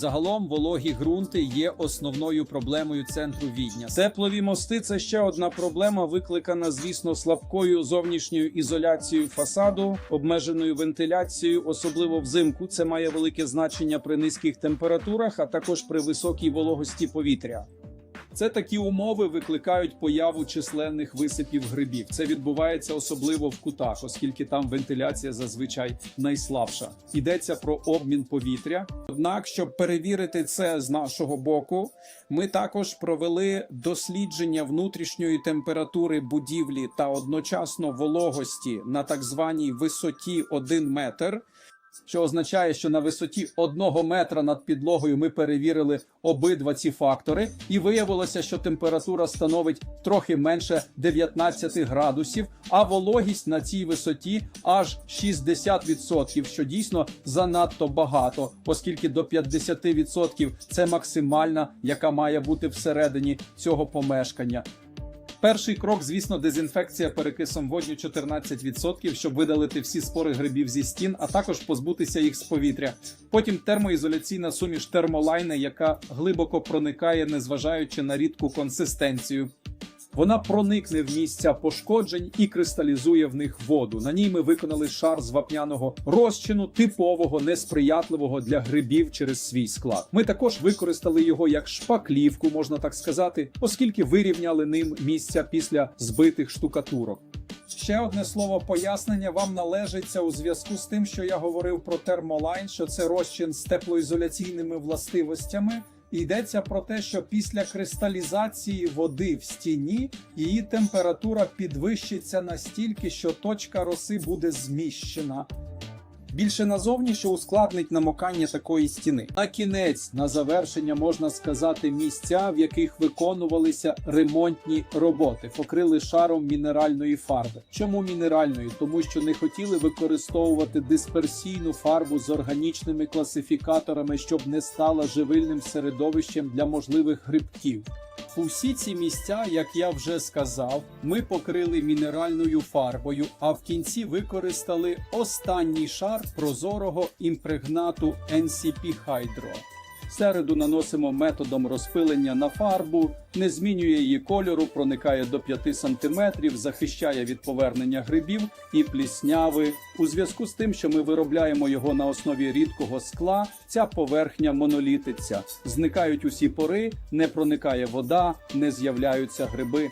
Загалом вологі ґрунти є основною проблемою центру Відня. Теплові мости це ще одна проблема, викликана, звісно, слабкою зовнішньою ізоляцією фасаду, обмеженою вентиляцією, особливо взимку. Це має велике значення при низьких температурах, а також при високій вологості повітря. Це такі умови викликають появу численних висипів грибів. Це відбувається особливо в кутах, оскільки там вентиляція зазвичай найслабша. Йдеться про обмін повітря. Однак, щоб перевірити це з нашого боку, ми також провели дослідження внутрішньої температури будівлі та одночасно вологості на так званій висоті 1 метр. Що означає, що на висоті одного метра над підлогою ми перевірили обидва ці фактори, і виявилося, що температура становить трохи менше 19 градусів, а вологість на цій висоті аж 60%, що дійсно занадто багато, оскільки до 50% це максимальна, яка має бути всередині цього помешкання. Перший крок, звісно, дезінфекція перекисом водню 14%, щоб видалити всі спори грибів зі стін, а також позбутися їх з повітря. Потім термоізоляційна суміш термолайни, яка глибоко проникає, незважаючи на рідку консистенцію. Вона проникне в місця пошкоджень і кристалізує в них воду. На ній ми виконали шар з вапняного розчину, типового, несприятливого для грибів через свій склад. Ми також використали його як шпаклівку, можна так сказати, оскільки вирівняли ним місця після збитих штукатурок. Ще одне слово пояснення вам належиться у зв'язку з тим, що я говорив про термолайн, що це розчин з теплоізоляційними властивостями. Йдеться про те, що після кристалізації води в стіні її температура підвищиться настільки, що точка роси буде зміщена. Більше назовні, що ускладнить намокання такої стіни. На кінець, на завершення, можна сказати, місця, в яких виконувалися ремонтні роботи, покрили шаром мінеральної фарби. Чому мінеральної? Тому що не хотіли використовувати дисперсійну фарбу з органічними класифікаторами, щоб не стала живильним середовищем для можливих грибків. Усі ці місця, як я вже сказав, ми покрили мінеральною фарбою, а в кінці використали останній шар прозорого імпрегнату NCP Hydro. Середу наносимо методом розпилення на фарбу, не змінює її кольору, проникає до 5 см, захищає від повернення грибів і плісняви. У зв'язку з тим, що ми виробляємо його на основі рідкого скла, ця поверхня монолітиться. Зникають усі пори, не проникає вода, не з'являються гриби.